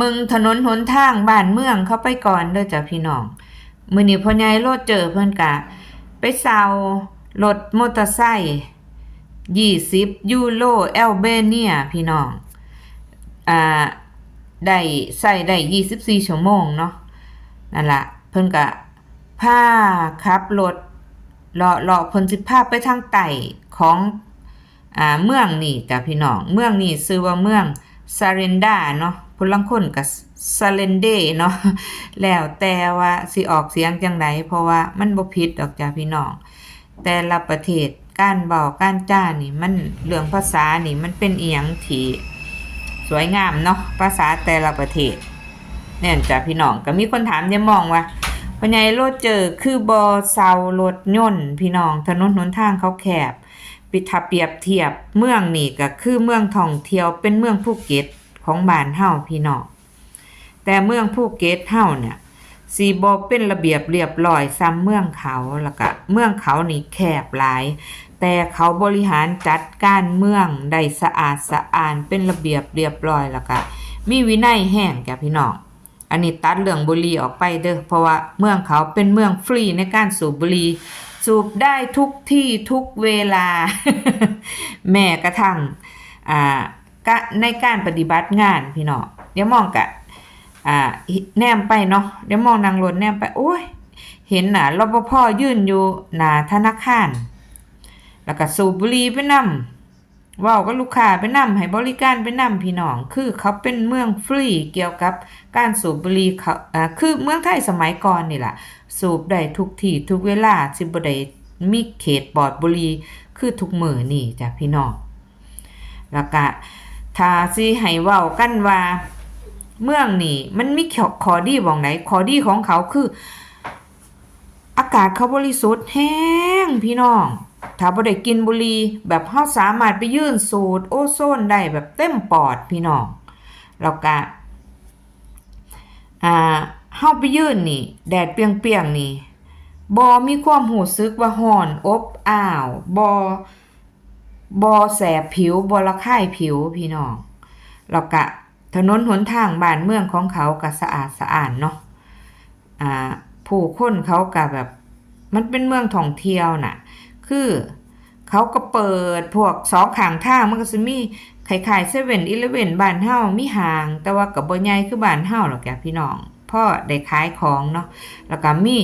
มึงถนนหนทางบ้านเมืองเข้าไปก่อนเด้อจ้ะพี่น้องมื้อนี้พ่อใหญ่โลดเจอเพิ่นกะ ไปเซารถมอเตอร์ไซค์20ยูโรแอลเบเนียพี่น้องอ่าได้ใส่ได้24ชั่วโมงเนาะนั่นละเพิ่นก็พาขับรถเลาะเลาะเพิ่นสิพาไปทางใต้ของอ่าเมืองนี่จ้ะพี่น้องเมืองนี่ชื่อว่าเมือง ซาเรนดาเนาะผู้ลังคนก็ซาเลนเดเนาะแล้วแต่ว่าสิออกเสียงจังไดเพราะว่ามันบ่ผิดดอกจ้ะพี่น้อง แต่ละประเทศการเว้าการจ้านี่มันเรื่องภาษานี่มันเป็นเอียงที่สวยงามเนาะภาษาแต่ละประเทศเนี่ยจ้ะพี่น้องก็มีคนถามยังมองว่าพญายโลดเจอคือบอเซารถยนต์พี่น้องถนนหนทางเขาแคบ ปิทับเปรียบเทียบเมืองนี่ก็คือเมืองท่องเที่ยวเป็นเมืองภูเก็ตของบ้านเฮาพี่น้องแต่เมืองภูเก็ตเฮาเนี่ยสีบอเป็นระเบียบเรียบร้อยซ้ำเมืองเขาแล้วก็เมืองเขานี่แคบหลาย แต่เขาบริหารจัดการเมืองได้สะอาดสะอานเป็นระเบียบเรียบร้อยแล้วก็มีวินัยแห้งแก่พี่น้องอันนี้ตัดเรื่องบุรีออกไปเด้อเพราะว่าเมืองเขาเป็นเมืองฟรีในการสูบบุรี สูบได้ทุกที่ทุกเวลา แม้กระทั่งในการปฏิบัติงานพี่น้องเดี๋ยวมองกะแนมไปเนาะเดี๋ยวมองนางรถแนมไปโอ้ยเห็นน่ะรปภยืนอยู่หน้าธนาคาร แล้วก็สูบบุหรี่ไปนำ เว้ากับลูกค้าไปนำให้บริการไปนำพี่น้อง คือเขาเป็นเมืองฟรีเกี่ยวกับการสูบบุหรี่เขาอ่าคือเมืองไทยสมัยก่อนนี่ล่ะ สูบได้ทุกที่ทุกเวลาสิบ่ได้มีเขตปลอดบุหรี่คือทุกมื้อนี่จ้ะพี่น้อง แล้วก็ถ้าสิให้เว้ากันว่า เมืองนี่มันมีข้อดีบ่องไหนข้อดีของเขาคือ อากาศเขาบริสุทธิ์แห้งพี่น้อง ถ้าบ่ได้กินบุหรี่แบบเฮาสามารถไปยื่นสูดโอโซนได้แบบเต็มปอดพี่น้องแล้วก็อ่าเฮาไปยื่นนี่ แดดเปียงๆนี่บ่มีความรู้สึกว่าร้อนอบอ้าวบ่บ่แสบผิวบ่ระคายผิวพี่น้องแล้วก็ถนนหนทางบ้านเมืองของเขาก็สะอาดสะอาดเนาะอ่าผู้คนเขาก็แบบ มันเป็นเมืองท่องเที่ยวน่ะ คือ เขาก็เปิดพวกสองข้างทางมันก็สิมีคล้ายๆเซเว่นอีเลเว่นบ้านเฮามีห้าง แต่ว่าก็บ่ใหญ่คือบ้านเฮาหรอกแกพี่น้องพ่อได้ขายของเนาะแล้วก็มี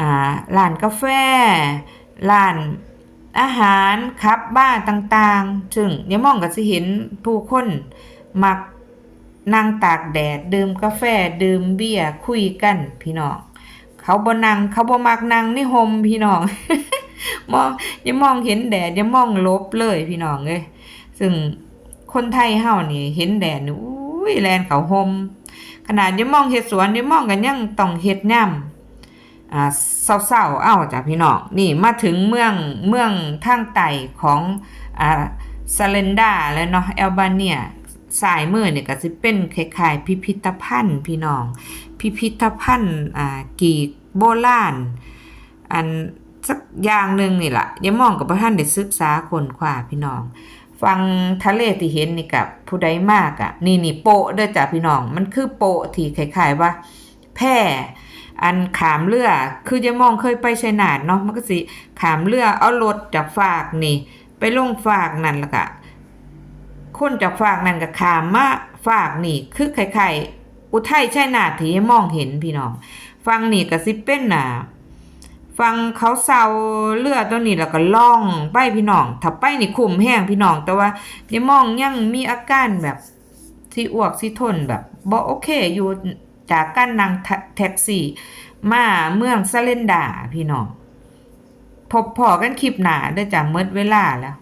อ่าร้านกาแฟร้านอาหารครับบ้าร์ต่างๆ ซึ่งยายมองก็สิเห็นผู้คนมักนั่งตากแดด ดื่มกาแฟ ดื่มเบียร์คุยกันพี่น้อง เขาบ่นั่งเขาบ่มักนั่งในห่มพี่น้อง มองอย่ามองเห็นแดดอย่ามองลบเลยพี่น้องเอ้ยซึ่งคนไทยเฮานี่ เห็นแดดนี่อุ้ยแลนเขาห่มขนาดอย่ามองเฮ็ดสวนอย่ามองกันยังต้องเฮ็ดย่ำอ่าเศร้าๆเอ้าจ้ะพี่น้องนี่มาถึงเมืองเมืองทางใต้ของอ่าซาเลนดาแล้วเนาะแอลบาเนียสายมือเนี่ยก็สิเป็นคล้ายๆพิพิธภัณฑ์พี่น้อง พิพิธภัณฑ์อ่ากีกโบราณอัน สักอย่างหนึ่งนี่แหละอย่ามองกับพระท่านได้ศึกษาคนขวาพี่น้อง ฟังทะเลที่เห็นนี่กับผู้ใดมากอะ่ะ นี่นี่โปะเด้อจ้ะพี่น้อง มันคือโปะที่คล้ายๆว่า แพร่อันขามเรือ คือจะมองเคยไปชัยนาทเนาะมันก็สิขามเรือเอารถจากฝากนี่ ไปลงฝากนั่นล้วก็คนจากฝากนั่นก็ขามมาฝากนี่คือคล้ายๆอุทัยชัยนาทที่มองเห็นพี่น้อง ฟังนี่ก็สิเป็นหน่ะ ฟังเขาเซาเลือดตัวนี้แล้วก็ล่องไปพี่น้องถ้าไปนี่คุ้มแห้งพี่น้อง แต่ว่าอย่ามองยังมีอาการแบบที่อ้วกที่ทนแบบบ่โอเคอยู่จากการนั่งแท็กซี่ มาเมืองซาเลนดาพี่น้องพบพอกันคลิปหนาได้จากเมิดเวลาแล้ว